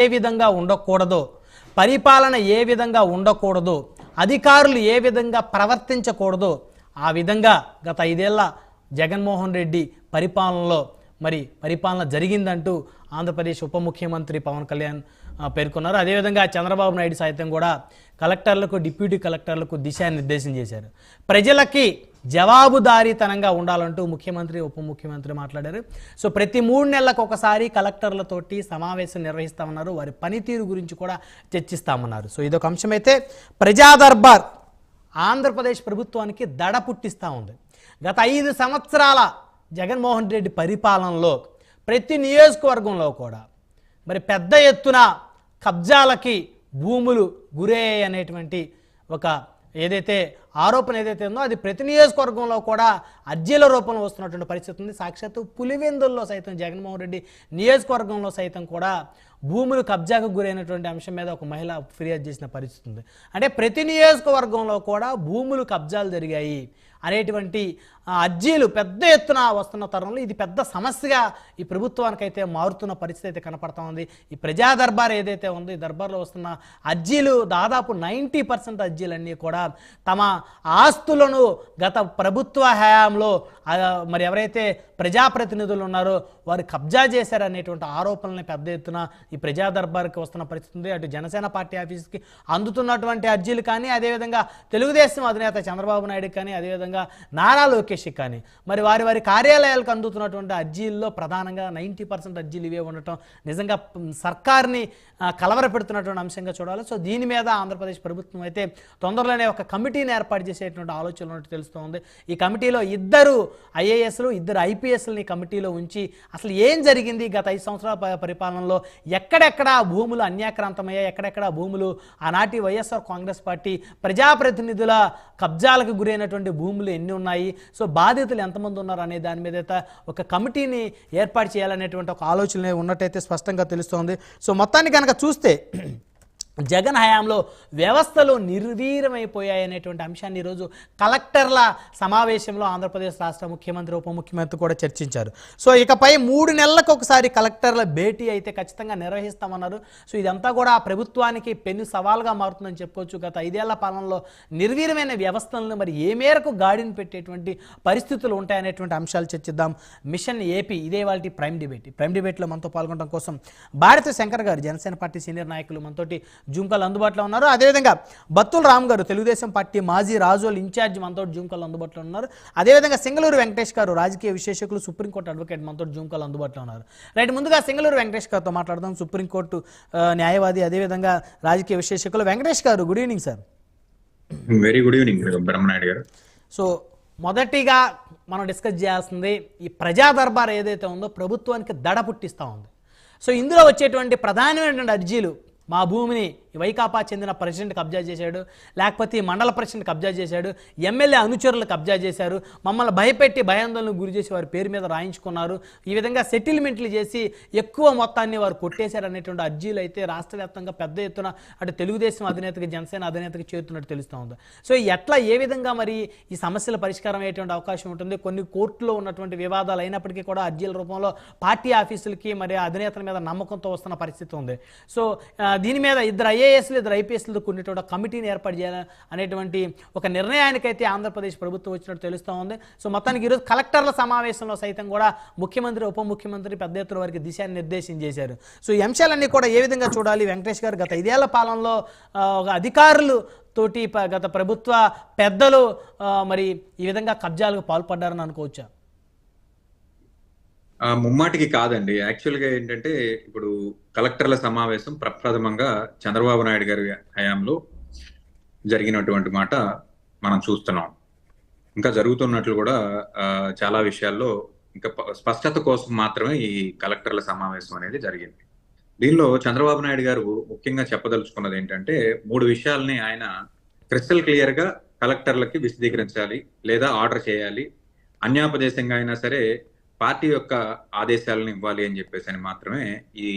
ఏ విధంగా ఉండకూడదో పరిపాలన ఏ విధంగా ఉండకూడదు అధికారులు ఏ విధంగా ప్రవర్తించకూడదు ఆ విధంగా గత ఐదేళ్ళ జగన్మోహన్ రెడ్డి పరిపాలనలో మరి పరిపాలన జరిగిందంటూ ఆంధ్రప్రదేశ్ ఉప ముఖ్యమంత్రి పవన్ కళ్యాణ్ పేర్కొన్నారు. అదేవిధంగా చంద్రబాబు నాయుడు సైతం కూడా కలెక్టర్లకు డిప్యూటీ కలెక్టర్లకు దిశానిర్దేశం చేశారు. ప్రజలకి జవాబుదారీతనంగా ఉండాలంటూ ముఖ్యమంత్రి ఉప ముఖ్యమంత్రి మాట్లాడారు. సో ప్రతి మూడు నెలలకు ఒకసారి కలెక్టర్లతోటి సమావేశం నిర్వహిస్తామన్నారు. వారి పనితీరు గురించి కూడా చర్చిస్తామన్నారు. సో ఇదొక అంశమైతే ప్రజా దర్బార్ ఆంధ్రప్రదేశ్ ప్రభుత్వానికి దడ పుట్టిస్తూ ఉంది. గత ఐదు సంవత్సరాల జగన్మోహన్ రెడ్డి పరిపాలనలో ప్రతి నియోజకవర్గంలో కూడా మరి పెద్ద ఎత్తున కబ్జాలకి భూములు గురయ్యాయి అనేటువంటి ఒక ఏదైతే ఆరోపణ ఏదైతే ఉందో అది ప్రతి నియోజకవర్గంలో కూడా అర్జీల రూపంలో వస్తున్నటువంటి పరిస్థితి ఉంది. సాక్షాత్తు పులివెందుల్లో సైతం జగన్మోహన్ రెడ్డి నియోజకవర్గంలో సైతం కూడా భూములు కబ్జాకు గురైనటువంటి అంశం మీద ఒక మహిళ ఫిర్యాదు చేసిన పరిస్థితి ఉంది. అంటే ప్రతి నియోజకవర్గంలో కూడా భూములు కబ్జాలు జరిగాయి అనేటువంటి అర్జీలు పెద్ద ఎత్తున వస్తున్న తరుణంలో ఇది పెద్ద సమస్యగా ఈ ప్రభుత్వానికైతే మారుతున్న పరిస్థితి అయితే కనపడతా ఉంది. ఈ ప్రజా దర్బార్ ఏదైతే ఉందో ఈ దర్బార్లో వస్తున్న అర్జీలు దాదాపు నైంటీ పర్సెంట్ అర్జీలన్నీ కూడా తమ ఆస్తులను గత ప్రభుత్వ హయాంలో మరి ఎవరైతే ప్రజాప్రతినిధులు ఉన్నారో వారు కబ్జా చేశారనేటువంటి ఆరోపణల్ని పెద్ద ఎత్తున ఈ ప్రజా దర్బార్కి వస్తున్న పరిస్థితి ఉంది. అటు జనసేన పార్టీ ఆఫీస్కి అందుతున్నటువంటి అర్జీలు కానీ అదేవిధంగా తెలుగుదేశం అధినేత చంద్రబాబు నాయుడు కానీ అదేవిధంగా నారా లోకేష్కి కానీ మరి వారి వారి కార్యాలయాలకు అందుతున్నటువంటి అర్జీల్లో ప్రధానంగా నైంటీ పర్సెంట్ అర్జీలు ఇవే ఉండటం నిజంగా సర్కార్ని కలవరపెడుతున్నటువంటి అంశంగా చూడాలి. సో దీని మీద ఆంధ్రప్రదేశ్ ప్రభుత్వం అయితే తొందరలోనే ఒక కమిటీని ఏర్పాటు చేసేటువంటి ఆలోచనలు ఉన్నట్టు తెలుస్తోంది. ఈ కమిటీలో ఇద్దరు ఐఏఎస్లు ఇద్దరు ఐపీఎస్లని కమిటీలో ఉంచి అసలు ఏం జరిగింది గత ఐదు సంవత్సరాల పరిపాలనలో? ఎక్కడెక్కడ భూములు అన్యాక్రాంతమయ్యాయి? ఎక్కడెక్కడ భూములు? ఆనాటి వైఎస్ఆర్ కాంగ్రెస్ పార్టీ ప్రజాప్రతినిధుల కబ్జాలకు గురైనటువంటి భూములు ఎన్ని ఉన్నాయి? సో బాధితులు ఎంతమంది ఉన్నారు అనే దాని మీద ఒక కమిటీని ఏర్పాటు చేయాలనేటువంటి ఒక ఆలోచన ఉన్నట్టయితే స్పష్టంగా తెలుస్తోంది. సో మొత్తాన్ని కనుక చూస్తే జగన్ హయాంలో వ్యవస్థలు నిర్వీరమైపోయాయనేటువంటి అంశాన్ని ఈరోజు కలెక్టర్ల సమావేశంలో ఆంధ్రప్రదేశ్ రాష్ట్ర ముఖ్యమంత్రి ఉప ముఖ్యమంత్రి కూడా చర్చించారు. సో ఇకపై మూడు నెలలకు ఒకసారి కలెక్టర్ల భేటీ అయితే ఖచ్చితంగా నిర్వహిస్తామన్నారు. సో ఇదంతా కూడా ఆ ప్రభుత్వానికి పెను సవాల్గా మారుతుందని చెప్పుకోవచ్చు. గత ఐదేళ్ళ పాలనలో నిర్వీర్యమైన వ్యవస్థలను మరి ఏ మేరకు గాడిని పెట్టేటువంటి పరిస్థితులు ఉంటాయనేటువంటి అంశాలు చర్చిద్దాం. మిషన్ ఏపీ ఇదే వాళ్ళ ప్రైమ్ డిబేట్. ప్రైమ్ డిబేట్లో మనతో పాల్గొనడం కోసం భారత శంకర్ గారు జనసేన పార్టీ సీనియర్ నాయకులు మనతోటి జూమ్ కాల్ అందుబాటులో ఉన్నారు. అదేవిధంగా బత్తుల రామ్ గారు తెలుగుదేశం పార్టీ మాజీ రాజోల్ ఇన్ఛార్జ్ మనతో జూమ్ కాల్ అందుబాటులో ఉన్నారు. అదేవిధంగా సింగళూరు వెంకటేష్ గారు రాజకీయ విశేషకులు సుప్రీంకోర్టు అడ్వకేట్ మనతో జూమ్ కాల్ అందుబాటులో ఉన్నారు. రైట్ ముందుగా సింగళూరు వెంకటేష్ గారితో మాట్లాడదాం. సుప్రీంకోర్టు న్యాయవాది అదేవిధంగా రాజకీయ విశేషకులు. వెంకటేష్ గారు good evening sir very good evening Brahmanaidu గారు. సో మొదటిగా మనం డిస్కస్ చేయాల్సింది ఈ ప్రజా దర్బార్ ఏదైతే ఉందో ప్రభుత్వానికి దడ పుట్టిస్తూ ఉంది. సో ఇందులో వచ్చేటువంటి ప్రధానమైనటువంటి అర్జీలు మా భూమిని వైకాపా చెందిన ప్రెసిడెంట్ కబ్జా చేశాడు లేకపోతే మండల ప్రెసిడెంట్ కబ్జా చేశాడు ఎమ్మెల్యే అనుచరులు కబ్జా చేశారు మమ్మల్ని భయపెట్టి భయాందోళనకు గురి చేసి వారి పేరు మీద రాయించుకున్నారు. ఈ విధంగా సెటిల్మెంట్లు చేసి ఎక్కువ మొత్తాన్ని వారు కొట్టేశారు అనేటువంటి అర్జీలు అయితే రాష్ట్ర వ్యాప్తంగా పెద్ద ఎత్తున అటు తెలుగుదేశం అధినేతకి జనసేన అధినేతకి చేరుతున్నట్టు తెలుస్తూ ఉంది. సో ఎట్లా ఏ విధంగా మరి ఈ సమస్యల పరిష్కారం అయ్యేటువంటి అవకాశం ఉంటుంది? కొన్ని కోర్టులో ఉన్నటువంటి వివాదాలు అయినప్పటికీ కూడా అర్జీల రూపంలో పార్టీ ఆఫీసులకి మరి అధినేతల మీద నమ్మకంతో వస్తున్న పరిస్థితి ఉంది. సో దీని మీద ఇద్దరు ఐఏఎస్లు ఇద్దరు ఐపీఎస్లతో కూడినటువంటి కమిటీని ఏర్పాటు చేయాలి అనేటువంటి ఒక నిర్ణయానికైతే ఆంధ్రప్రదేశ్ ప్రభుత్వం వచ్చినట్టు తెలుస్తూ ఉంది. సో మొత్తానికి ఈరోజు కలెక్టర్ల సమావేశంలో సైతం కూడా ముఖ్యమంత్రి ఉప ముఖ్యమంత్రి పెద్ద ఎత్తున వారికి దిశానిర్దేశం చేశారు. సో ఈ అంశాలన్నీ కూడా ఏ విధంగా చూడాలి? వెంకటేష్ గారు గత ఐదేళ్ళ పాలనలో ఒక అధికారులు తోటి ప- గత ప్రభుత్వ పెద్దలు మరి ఈ విధంగా కబ్జాలకు పాల్పడ్డారని అనుకోవచ్చా? ముమ్మాటికి కాదండి. యాక్చువల్గా ఏంటంటే ఇప్పుడు కలెక్టర్ల సమావేశం ప్రప్రథమంగా చంద్రబాబు నాయుడు గారి హయాంలో జరిగినటువంటి మాట మనం చూస్తున్నాం. ఇంకా జరుగుతున్నట్లు కూడా చాలా విషయాల్లో ఇంకా ప- స్పష్టత కోసం మాత్రమే ఈ కలెక్టర్ల సమావేశం అనేది జరిగింది. దీనిలో చంద్రబాబు నాయుడు గారు ముఖ్యంగా చెప్పదలుచుకున్నది ఏంటంటే మూడు విషయాల్ని ఆయన క్రిస్టల్ క్లియర్గా కలెక్టర్లకి విశదీకరించాలి లేదా ఆర్డర్ చేయాలి. అన్యాపదేశంగా అయినా సరే పార్టీ యొక్క ఆదేశాలను ఇవ్వాలి అని చెప్పేసి అని మాత్రమే ఈ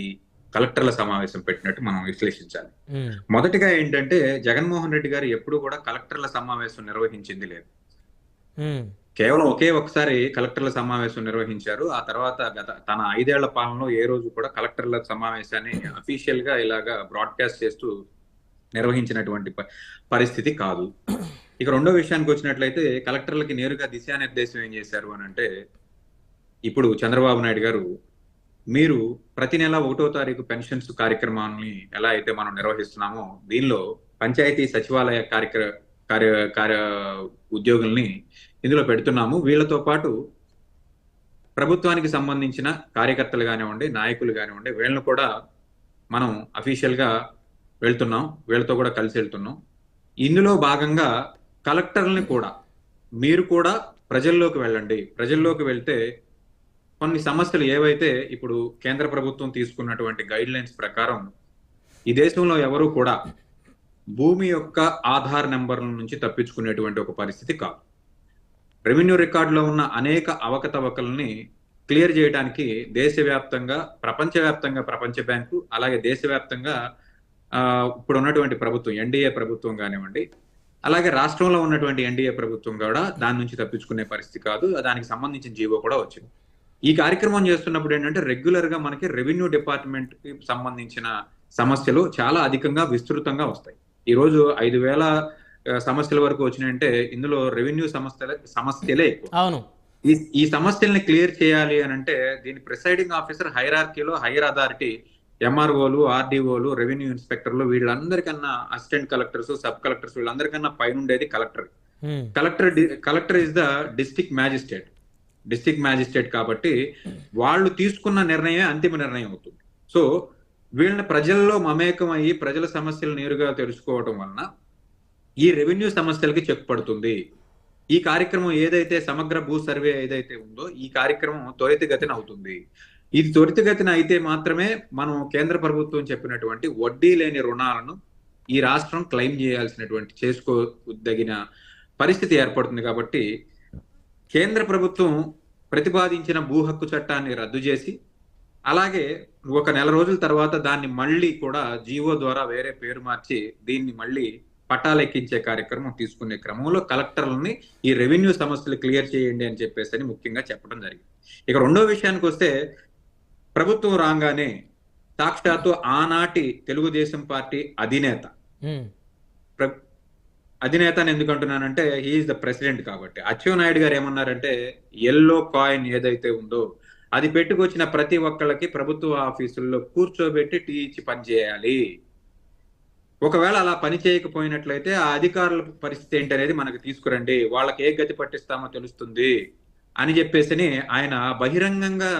కలెక్టర్ల సమావేశం పెట్టినట్టు మనం విశ్లేషించాలి. మొదటిగా ఏంటంటే జగన్మోహన్ రెడ్డి గారు ఎప్పుడు కూడా కలెక్టర్ల సమావేశం నిర్వహించింది లేదు. కేవలం ఒకే ఒకసారి కలెక్టర్ల సమావేశం నిర్వహించారు. ఆ తర్వాత గత తన ఐదేళ్ళ పాలనలో ఏ రోజు కూడా కలెక్టర్ల సమావేశాన్ని అఫీషియల్గా ఇలాగా బ్రాడ్కాస్ట్ చేస్తూ నిర్వహించినటువంటి పరిస్థితి కాదు. ఇక రెండో విషయానికి వచ్చినట్లయితే కలెక్టర్లకి నేరుగా దిశానిర్దేశం ఏం చేశారు అని అంటే ఇప్పుడు చంద్రబాబు నాయుడు గారు మీరు ప్రతి నెల ఒకటో తారీఖు పెన్షన్స్ కార్యక్రమాన్ని ఎలా అయితే మనం నిర్వహిస్తున్నామో దీనిలో పంచాయతీ సచివాలయ కార్యక్ర కార్య కార్య ఉద్యోగుల్ని ఇందులో పెడుతున్నాము. వీళ్ళతో పాటు ప్రభుత్వానికి సంబంధించిన కార్యకర్తలు కానివ్వండి నాయకులు కానివ్వండి వీళ్ళని కూడా మనం అఫీషియల్గా వెళ్తున్నాం. వీళ్ళతో కూడా కలిసి వెళ్తున్నాం. ఇందులో భాగంగా కలెక్టర్ని కూడా మీరు కూడా ప్రజల్లోకి వెళ్ళండి. ప్రజల్లోకి వెళ్తే కొన్ని సమస్యలు ఏవైతే ఇప్పుడు కేంద్ర ప్రభుత్వం తీసుకున్నటువంటి గైడ్ లైన్స్ ప్రకారం ఈ దేశంలో ఎవరు కూడా భూమి యొక్క ఆధార్ నెంబర్ల నుంచి తప్పించుకునేటువంటి ఒక పరిస్థితి కాదు. రెవెన్యూ రికార్డులో ఉన్న అనేక అవకతవకల్ని క్లియర్ చేయడానికి దేశవ్యాప్తంగా ప్రపంచవ్యాప్తంగా ప్రపంచ బ్యాంకు అలాగే దేశవ్యాప్తంగా ఇప్పుడు ఉన్నటువంటి ప్రభుత్వం ఎన్డీఏ ప్రభుత్వం కానివ్వండి అలాగే రాష్ట్రంలో ఉన్నటువంటి ఎన్డీఏ ప్రభుత్వం కూడా దాని నుంచి తప్పించుకునే పరిస్థితి కాదు. దానికి సంబంధించిన జీవో కూడా వచ్చింది. ఈ కార్యక్రమం చేస్తున్నప్పుడు ఏంటంటే రెగ్యులర్గా మనకి రెవెన్యూ డిపార్ట్మెంట్కి సంబంధించిన సమస్యలు చాలా అధికంగా విస్తృతంగా వస్తాయి. ఈ రోజు ఐదు వేల సమస్యల వరకు వచ్చినాయంటే ఇందులో రెవెన్యూ సమస్యలే సమస్యలే ఎక్కువ. అవును. ఈ ఈ సమస్యల్ని క్లియర్ చేయాలి అని అంటే దీని ప్రిసైడింగ్ ఆఫీసర్ హైరార్కీలో హైయర్ అథారిటీ ఎంఆర్ఓలు ఆర్డీఓలు రెవెన్యూ ఇన్స్పెక్టర్లు వీళ్ళందరికన్నా అసిస్టెంట్ కలెక్టర్స్ సబ్ కలెక్టర్స్ వీళ్ళందరికన్నా పైన ఉండేది collector collector collector is the district magistrate district magistrate కాబట్టి వాళ్ళు తీసుకున్న నిర్ణయమే అంతిమ నిర్ణయం అవుతుంది. సో వీళ్ళని ప్రజల్లో మమేకం అయ్యి ప్రజల సమస్యలు నేరుగా తెలుసుకోవటం వలన ఈ రెవెన్యూ సమస్యలకి చెక్ పడుతుంది. ఈ కార్యక్రమం ఏదైతే సమగ్ర భూ సర్వే ఏదైతే ఉందో ఈ కార్యక్రమం త్వరితగతిన అవుతుంది. ఇది త్వరితగతిన అయితే మాత్రమే మనం కేంద్ర ప్రభుత్వం చెప్పినటువంటి వడ్డీ లేని రుణాలను ఈ రాష్ట్రం క్లెయిమ్ చేయాల్సినటువంటి చేసుకోదగిన పరిస్థితి ఏర్పడుతుంది కాబట్టి కేంద్ర ప్రభుత్వం ప్రతిపాదించిన భూ హక్కు చట్టాన్ని రద్దు చేసి అలాగే ఒక నెల రోజుల తర్వాత దాన్ని మళ్ళీ కూడా జీవో ద్వారా వేరే పేరు మార్చి దీన్ని మళ్ళీ పట్టాలెక్కించే కార్యక్రమం తీసుకునే క్రమంలో కలెక్టర్లని ఈ రెవెన్యూ సమస్యలు క్లియర్ చేయండి అని చెప్పేసి అని ముఖ్యంగా చెప్పడం జరిగింది. ఇక రెండో విషయానికి వస్తే ప్రభుత్వం రాగానే సాక్షాత్తు ఆనాటి తెలుగుదేశం పార్టీ అధినేత అధినేత అని ఎందుకు అంటున్నానంటే హీఈస్ ద ప్రెసిడెంట్ కాబట్టి అచ్చెన్నాయుడు గారు ఏమన్నారంటే ఎల్లో కాయిన్ ఏదైతే ఉందో అది పెట్టుకొచ్చిన ప్రతి ఒక్కళ్ళకి ప్రభుత్వ ఆఫీసుల్లో కూర్చోబెట్టి టీ ఇచ్చి పని చేయాలి. ఒకవేళ అలా పని చేయకపోయినట్లయితే ఆ అధికారుల పరిస్థితి ఏంటి అనేది మనకు తీసుకురండి. వాళ్ళకి ఏ గతి పట్టిస్తామో తెలుస్తుంది అని చెప్పేసి ఆయన బహిరంగంగా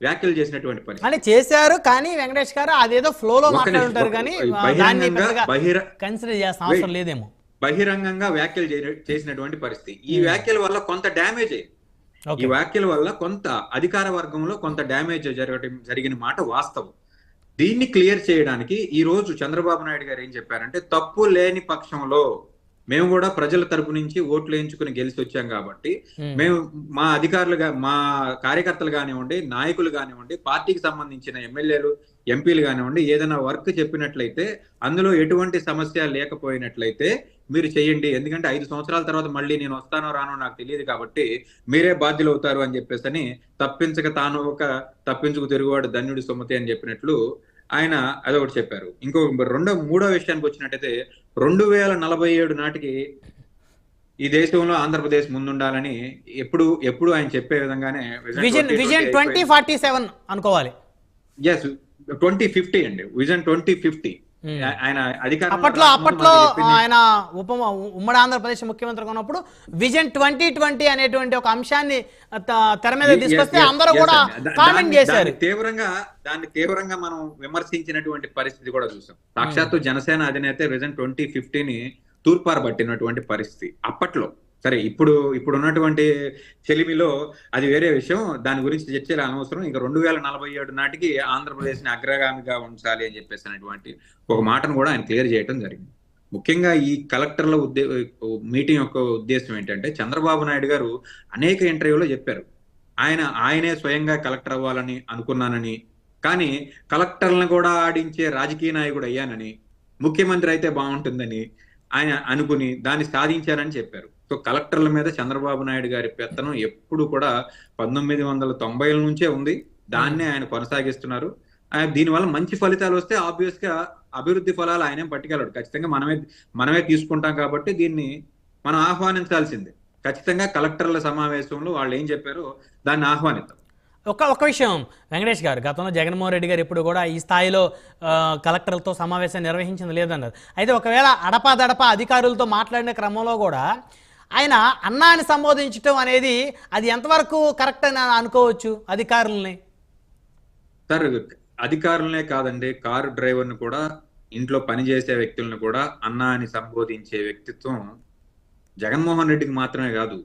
వ్యాఖ్యలు చేసినటువంటి పరిస్థితి అంటే చేశారు కానీ వెంకటేష్ గారు అదేదో ఫ్లోలో మాట్లాడుంటారు కానీ బహిరంగంగా కన్సిడర్ చేసిన అవసరం లేదేమో. బహిరంగంగా వ్యాఖ్యలు చేసినటువంటి పరిస్థితి. ఈ Hmm. వ్యాఖ్యల వల్ల కొంత డ్యామేజ్ ఈ వ్యాఖ్యల వల్ల కొంత అధికార వర్గంలో కొంత డ్యామేజ్ జరగడం జరిగిన మాట వాస్తవం. దీన్ని క్లియర్ చేయడానికి ఈ రోజు చంద్రబాబు నాయుడు గారు ఏం చెప్పారంటే తప్పు లేని పక్షంలో మేము కూడా ప్రజల తరపు నుంచి ఓట్లు వేయించుకుని గెలిచి వచ్చాం కాబట్టి మేము. మా అధికారులుగా మా కార్యకర్తలు కానివ్వండి నాయకులు కానివ్వండి పార్టీకి సంబంధించిన ఎమ్మెల్యేలు ఎంపీలు కానివ్వండి ఏదైనా వర్క్ చెప్పినట్లయితే అందులో ఎటువంటి సమస్య లేకపోయినట్లయితే మీరు చేయండి. ఎందుకంటే ఐదు సంవత్సరాల తర్వాత మళ్ళీ నేను వస్తానో రానో నాకు తెలియదు కాబట్టి మీరే బాధ్యులు అవుతారు అని చెప్పేసి అని తప్పించక తాను ఒక తప్పించుకు తిరుగువాడు ధన్యుడి సుమతి అని చెప్పినట్లు ఆయన అదొకటి చెప్పారు. ఇంకో రెండో మూడో విషయానికి వచ్చినట్టయితే రెండు వేల నలభై ఏడు నాటికి ఈ దేశంలో ఆంధ్రప్రదేశ్ ముందుండాలని ఎప్పుడు ఎప్పుడు ఆయన చెప్పే విధంగానే vision vision twenty forty seven అనుకోవాలి. ఎస్ ట్వంటీ ఫిఫ్టీ అండి. Vision twenty fifty. ఆయన అధికారం అప్పట్లో అప్పట్లో ఆయన ఉప ఉమ్మడి ఆంధ్రప్రదేశ్ ముఖ్యమంత్రిగా ఉన్నప్పుడు విజన్ ట్వంటీ ట్వంటీ అనేటువంటి ఒక అంశాన్ని తెర మీద తీసుకొస్తే అందరూ కూడా కామెంట్ చేశారు. తీవ్రంగా దాన్ని తీవ్రంగా మనం విమర్శించినటువంటి పరిస్థితి కూడా చూసాం. సాక్షాత్తు జనసేన అధినేత విజన్ ట్వంటీ ఫిఫ్టీని తూర్పార పట్టినటువంటి పరిస్థితి అప్పట్లో. సరే ఇప్పుడు ఇప్పుడు ఉన్నటువంటి చెలిమిలో అది వేరే విషయం. దాని గురించి చర్చలు అనవసరం. ఇంకా రెండు వేల నలభై ఏడు నాటికి ఆంధ్రప్రదేశ్ని అగ్రగామిగా ఉంచాలి అని చెప్పేసి అనేటువంటి ఒక మాటను కూడా ఆయన క్లియర్ చేయడం జరిగింది. ముఖ్యంగా ఈ కలెక్టర్ల ఉద్దే మీటింగ్ యొక్క ఉద్దేశం ఏంటంటే చంద్రబాబు నాయుడు గారు అనేక ఇంటర్వ్యూలో చెప్పారు. ఆయన ఆయనే స్వయంగా కలెక్టర్ అవ్వాలని అనుకున్నానని కానీ కలెక్టర్లను కూడా ఆడించే రాజకీయ నాయకుడు అయ్యానని ముఖ్యమంత్రి అయితే బాగుంటుందని ఆయన అనుకుని దాన్ని సాధించారని చెప్పారు. సో కలెక్టర్ల మీద చంద్రబాబు నాయుడు గారి పెత్తనం ఎప్పుడు కూడా పంతొమ్మిది వందల తొంభైల నుంచే ఉంది. దాన్నే ఆయన కొనసాగిస్తున్నారు. ఆయన దీనివల్ల మంచి ఫలితాలు వస్తే ఆబ్వియస్గా అభివృద్ధి ఫలాలు ఆయనేం పట్టుకెళ్ళడు. ఖచ్చితంగా మనమే మనమే తీసుకుంటాం కాబట్టి దీన్ని మనం ఆహ్వానించాల్సిందే. ఖచ్చితంగా కలెక్టర్ల సమావేశంలో వాళ్ళు ఏం చెప్పారో దాన్ని ఆహ్వానిద్దాం. ఒక ఒక విషయం. వెంకటేష్ గారు గతంలో జగన్మోహన్ రెడ్డి గారు ఇప్పుడు కూడా ఈ స్థాయిలో కలెక్టర్లతో సమావేశం నిర్వహించింది లేదన్నారు. అయితే ఒకవేళ అడపాదడప అధికారులతో మాట్లాడిన క్రమంలో కూడా ఆయన అన్నాన్ని సంబోధించటం అనేది అది ఎంతవరకు కరెక్ట్ అని అనుకోవచ్చు అధికారుల్ని? సార్ అధికారులనే కాదండి కారు డ్రైవర్ని కూడా ఇంట్లో పనిచేసే వ్యక్తులను కూడా అన్నా అని సంబోధించే వ్యక్తిత్వం జగన్మోహన్ రెడ్డికి మాత్రమే కాదు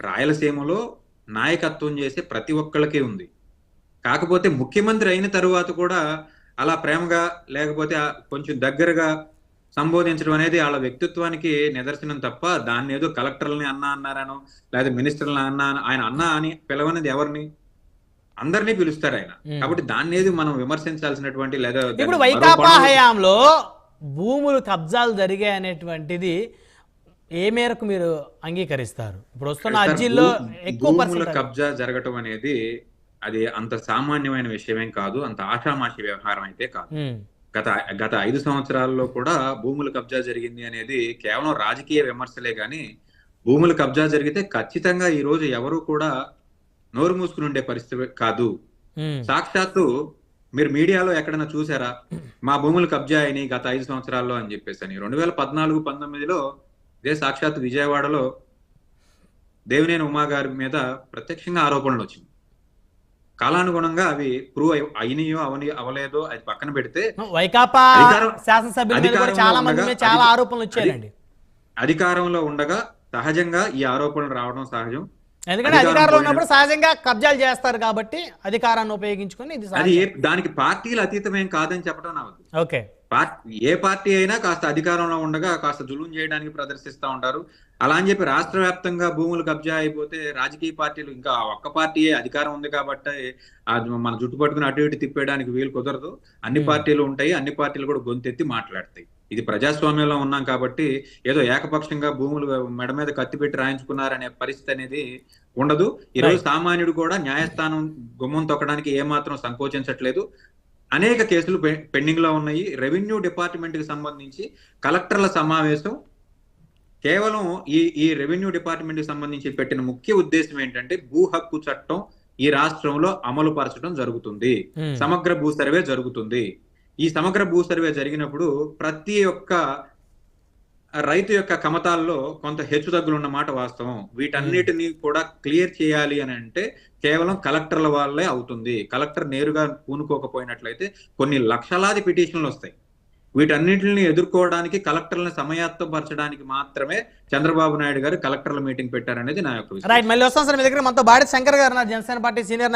రాయలసీమలో నాయకత్వం చేసే ప్రతి ఒక్కళ్ళకి ఉంది. కాకపోతే ముఖ్యమంత్రి అయిన తరువాత కూడా అలా ప్రేమగా లేకపోతే కొంచెం దగ్గరగా సంబోధించడం అనేది వాళ్ళ వ్యక్తిత్వానికి నిదర్శనం తప్ప దాన్ని ఏదో కలెక్టర్లని అన్నా అన్నారనో లేదా మినిస్టర్లని అన్నా ఆయన అన్నా అని పిలవనిది ఎవరిని? అందరినీ పిలుస్తారు ఆయన. కాబట్టి దాన్ని ఏది మనం విమర్శించాల్సినటువంటి లేదా ఇప్పుడు వైకాపా హయాంలో భూములు కబ్జాలు జరిగాయి అనేటువంటిది ఏ మేరకు మీరు అంగీకరిస్తారు? ఇప్పుడు వస్తున్న అర్జీల్లో ఎక్కువ కబ్జా జరగటం అనేది అది అంత సామాన్యమైన విషయమేం కాదు అంత ఆషామాషి వ్యవహారం అయితే కాదు. గత గత ఐదు సంవత్సరాల్లో కూడా భూముల కబ్జా జరిగింది అనేది కేవలం రాజకీయ విమర్శలే గాని భూముల కబ్జా జరిగితే ఖచ్చితంగా ఈ రోజు ఎవరు కూడా నోరు మూసుకుని ఉండే పరిస్థితి కాదు. సాక్షాత్తు మీరు మీడియాలో ఎక్కడైనా చూసారా? మా భూములు కబ్జా అయినాయి గత ఐదు సంవత్సరాల్లో అని చెప్పేసి అని. రెండు వేల పద్నాలుగు పంతొమ్మిదిలో ఇదే సాక్షాత్తు విజయవాడలో దేవినేని ఉమా గారి మీద ప్రత్యక్షంగా ఆరోపణలు వచ్చింది కాలానుగుణంగా అవి ప్రూవ్ అయినాయో అవని అవలేదో అది పక్కన పెడితే వైకాపా శాసనసభ్యుల చాలా మంది చాలా ఆరోపణలు వచ్చాయండి. అధికారంలో ఉండగా సహజంగా ఈ ఆరోపణలు రావడం సహజం. ఎందుకంటే అధికారం అధికారంలో ఉన్నప్పుడు సహజంగా కబ్జాలు చేస్తారు కాబట్టి అధికారాన్ని ఉపయోగించుకొని ఇది అది దానికి పార్టీలు అతీతమేం కాదని చెప్పడం నా. ఓకే. ఏ పార్టీ అయినా కాస్త అధికారంలో ఉండగా కాస్త జులుం చేయడానికి ప్రదర్శిస్తా ఉంటారు. అలా అని చెప్పి రాష్ట్ర వ్యాప్తంగా భూములు కబ్జా అయిపోతే రాజకీయ పార్టీలు ఇంకా ఒక్క పార్టీయే అధికారం ఉంది కాబట్టి మన జుట్టు పట్టుకుని అటు ఇటు తిప్పేయడానికి వీలు కుదరదు. అన్ని. పార్టీలు ఉంటాయి అన్ని పార్టీలు కూడా గొంతెత్తి మాట్లాడతాయి. ఇది ప్రజాస్వామ్యంలో ఉన్నాం కాబట్టి ఏదో ఏకపక్షంగా భూములు మెడ మీద కత్తి పెట్టి రాయించుకున్నారనే పరిస్థితి అనేది ఉండదు. ఈ రోజు Right. సామాన్యుడు కూడా న్యాయస్థానం గుమ్మం తొక్కడానికి ఏమాత్రం సంకోచించట్లేదు. అనేక కేసులు పెండింగ్లో ఉన్నాయి. రెవెన్యూ డిపార్ట్మెంట్కి సంబంధించి కలెక్టర్ల సమావేశం. కేవలం ఈ ఈ రెవెన్యూ డిపార్ట్మెంట్కి సంబంధించి పెట్టిన ముఖ్య ఉద్దేశం ఏంటంటే భూ హక్కు చట్టం ఈ రాష్ట్రంలో అమలు పరచడం జరుగుతుంది. సమగ్ర భూ సర్వే జరుగుతుంది. ఈ సమగ్ర భూ సర్వే జరిగినప్పుడు ప్రతి ఒక్క రైతు యొక్క కమతాల్లో కొంత హెచ్చుతగ్గులు ఉన్న మాట వాస్తవం. వీటన్నిటిని కూడా క్లియర్ చేయాలి అని అంటే కేవలం కలెక్టర్ల వాళ్ళే అవుతుంది. కలెక్టర్ నేరుగా పూనుకోకపోయినట్లయితే కొన్ని లక్షలాది పిటిషన్లు వస్తాయి. వీటన్నిటిని ఎదుర్కోవడానికి కలెక్టర్లను సమయాత్తపరచడానికి మాత్రమే చంద్రబాబు నాయుడు గారు కలెక్టర్ల మీటింగ్ పెట్టారనేది నా యొక్క. రైట్ మళ్ళీ వస్తాం సార్ మీ దగ్గర. మనతో బాడి శంకర్ గారు ఉన్నారు, జనసేన పార్టీ సీనియర్